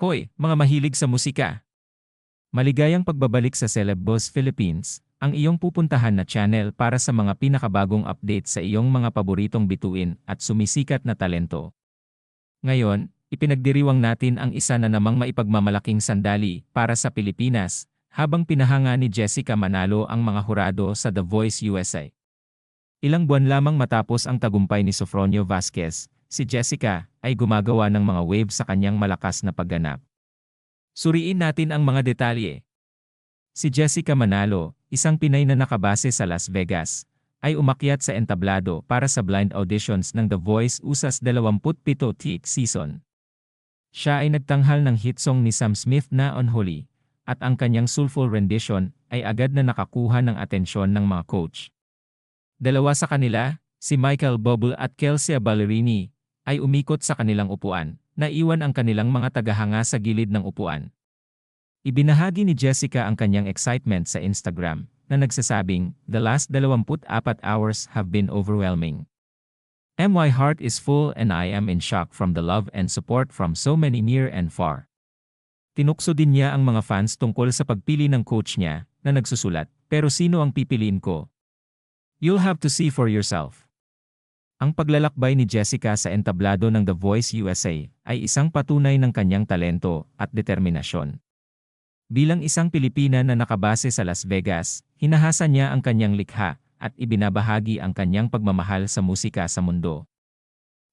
Hoy, mga mahilig sa musika! Maligayang pagbabalik sa Celeb Boss Philippines, ang iyong pupuntahan na channel para sa mga pinakabagong update sa iyong mga paboritong bituin at sumisikat na talento. Ngayon, ipinagdiriwang natin ang isa na namang maipagmamalaking sandali para sa Pilipinas, habang pinahanga ni Jessica Manalo ang mga hurado sa The Voice USA. Ilang buwan lamang matapos ang tagumpay ni Sofronio Vasquez, si Jessica ay gumagawa ng mga wave sa kanyang malakas na pagganap. Suriin natin ang mga detalye. Si Jessica Manalo, isang Pinay na nakabase sa Las Vegas, ay umakyat sa entablado para sa blind auditions ng The Voice USA's 27th season. Siya ay nagtanghal ng hit song ni Sam Smith na Unholy, at ang kanyang soulful rendition ay agad na nakakuha ng atensyon ng mga coach. Dalawa sa kanila, si Michael Bubble at Kelsey Ballerini, ay umikot sa kanilang upuan, na iwan ang kanilang mga tagahanga sa gilid ng upuan. Ibinahagi ni Jessica ang kanyang excitement sa Instagram, na nagsasabing, The last 24 hours have been overwhelming. My heart is full and I am in shock from the love and support from so many near and far. Tinukso din niya ang mga fans tungkol sa pagpili ng coach niya, na nagsusulat, pero sino ang pipiliin ko? You'll have to see for yourself. Ang paglalakbay ni Jessica sa entablado ng The Voice USA ay isang patunay ng kanyang talento at determinasyon. Bilang isang Pilipina na nakabase sa Las Vegas, hinahasa niya ang kanyang likha at ibinabahagi ang kanyang pagmamahal sa musika sa mundo.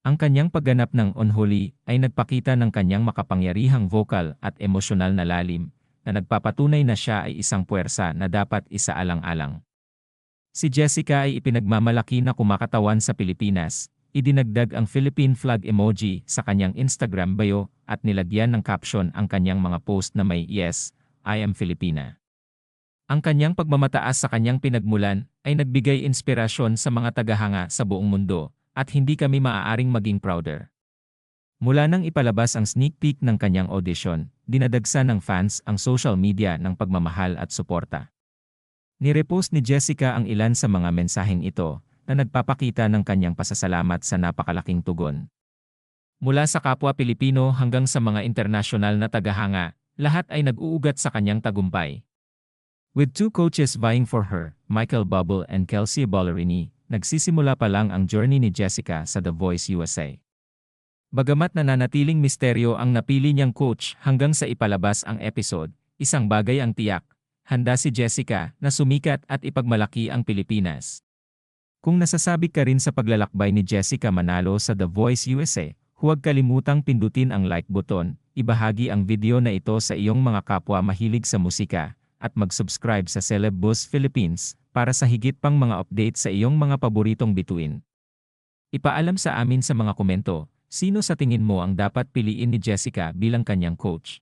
Ang kanyang pagganap ng Unholy ay nagpakita ng kanyang makapangyarihang vocal at emosyonal na lalim na nagpapatunay na siya ay isang puwersa na dapat isaalang-alang. Si Jessica ay ipinagmamalaki na kumakatawan sa Pilipinas, idinagdag ang Philippine flag emoji sa kanyang Instagram bio at nilagyan ng caption ang kanyang mga post na may Yes, I am Filipina. Ang kanyang pagmamataas sa kanyang pinagmulan ay nagbigay inspirasyon sa mga tagahanga sa buong mundo at hindi kami maaaring maging prouder. Mula nang ipalabas ang sneak peek ng kanyang audition, dinadagsa ng fans ang social media ng pagmamahal at suporta. Nirepost ni Jessica ang ilan sa mga mensaheng ito na nagpapakita ng kanyang pasasalamat sa napakalaking tugon. Mula sa kapwa Pilipino hanggang sa mga internasyonal na tagahanga, lahat ay nag-uugat sa kanyang tagumpay. With two coaches vying for her, Michael Bubble and Kelsey Ballerini, nagsisimula pa lang ang journey ni Jessica sa The Voice USA. Bagamat nananatiling misteryo ang napili niyang coach hanggang sa ipalabas ang episode, isang bagay ang tiyak, handa si Jessica na sumikat at ipagmalaki ang Pilipinas. Kung nasasabi ka rin sa paglalakbay ni Jessica Manalo sa The Voice USA, huwag kalimutang pindutin ang like button, ibahagi ang video na ito sa iyong mga kapwa mahilig sa musika, at mag-subscribe sa Celeb Buzz Philippines para sa higit pang mga update sa iyong mga paboritong bituin. Ipaalam sa amin sa mga komento, sino sa tingin mo ang dapat piliin ni Jessica bilang kanyang coach.